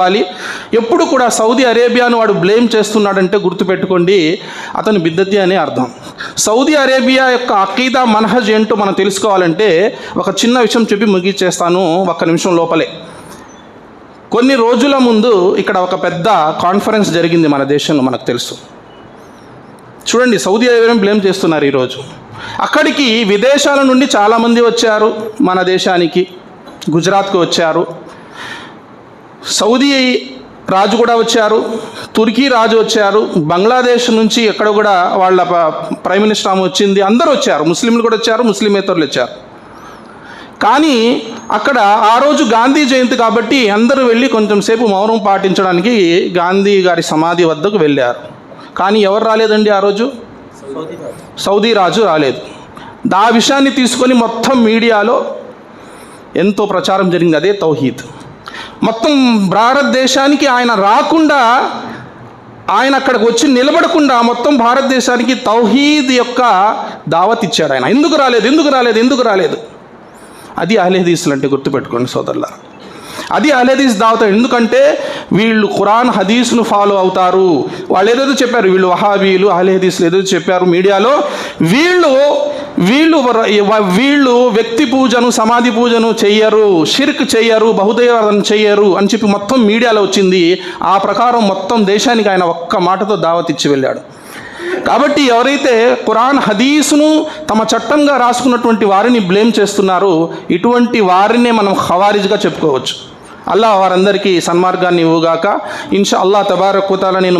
చెప్పాలి. ఎప్పుడు కూడా సౌదీ అరేబియాను వాడు బ్లేమ్ చేస్తున్నాడంటే గుర్తుపెట్టుకోండి. అతను బిద్దతి అనే అర్థం. సౌదీ అరేబియా యొక్క అకీదా మనహజ్ ఏంటో మనం తెలుసుకోవాలంటే ఒక చిన్న విషయం చెప్పి ముగించేస్తాను ఒక్క నిమిషం లోపలే. కొన్ని రోజుల ముందు ఇక్కడ ఒక పెద్ద కాన్ఫరెన్స్ జరిగింది మన దేశంలో మనకు తెలుసు. చూడండి సౌదీ అరేబియాను బ్లేమ్ చేస్తున్నారు ఈరోజు. అక్కడికి విదేశాల నుండి చాలామంది వచ్చారు మన దేశానికి. గుజరాత్కు వచ్చారు. సౌదీ రాజు కూడా వచ్చారు తుర్కీ రాజు వచ్చారు బంగ్లాదేశ్ నుంచి ఎక్కడ కూడా వాళ్ళ ప్రైమ్ మినిస్టర్ ఆమె వచ్చింది అందరూ వచ్చారు ముస్లింలు కూడా వచ్చారు ముస్లిమేతరులు వచ్చారు. కానీ అక్కడ ఆ రోజు గాంధీ జయంతి కాబట్టి అందరూ వెళ్ళి కొంచెం సేపు మౌనం పాటించడానికి గాంధీ గారి సమాధి వద్దకు వెళ్ళారు. కానీ ఎవరు రాలేదండి ఆ రోజు? సౌదీ రాజు రాలేదు. ఆ విషయాన్ని తీసుకొని మొత్తం మీడియాలో ఎంతో ప్రచారం జరిగింది అదే తౌహీద్. మొత్తం భారతదేశానికి ఆయన రాకుండా ఆయన అక్కడికి వచ్చి నిలబడకుండా మొత్తం భారతదేశానికి తౌహీద్ యొక్క దావత్ ఇచ్చాడు ఆయన. ఎందుకు రాలేదు? ఎందుకు రాలేదు? ఎందుకు రాలేదు? అది అహ్లేదీసులు అంటే గుర్తుపెట్టుకోండి సోదరులారా. అది అహ్లేదీస్ దావత. ఎందుకంటే వీళ్ళు ఖురాన్ హదీస్ను ఫాలో అవుతారు. వాళ్ళు ఏదేదో చెప్పారు వీళ్ళు వహాబీలు అహ్లేదీస్లు ఏదో చెప్పారు మీడియాలో. వీళ్ళు వీళ్ళు వీళ్ళు వ్యక్తి పూజను సమాధి పూజను చెయ్యరు షిర్క్ చెయ్యరు బహుదైవాదం చెయ్యరు అని చెప్పి మొత్తం మీడియాలో వచ్చింది. ఆ ప్రకారం మొత్తం దేశానికి ఆయన ఒక్క మాటతో దావత్ ఇచ్చి వెళ్ళాడు. కాబట్టి ఎవరైతే ఖురాన్ హదీసును తమ చట్టంగా రాసుకున్నటువంటి వారిని బ్లేమ్ చేస్తున్నారో ఇటువంటి వారినే మనం ఖవారిజ్గా చెప్పుకోవచ్చు. అల్లా వారందరికీ సన్మార్గాన్ని ఇవ్వుగాక. ఇన్షా అల్లా తబారక్కుతాల నేను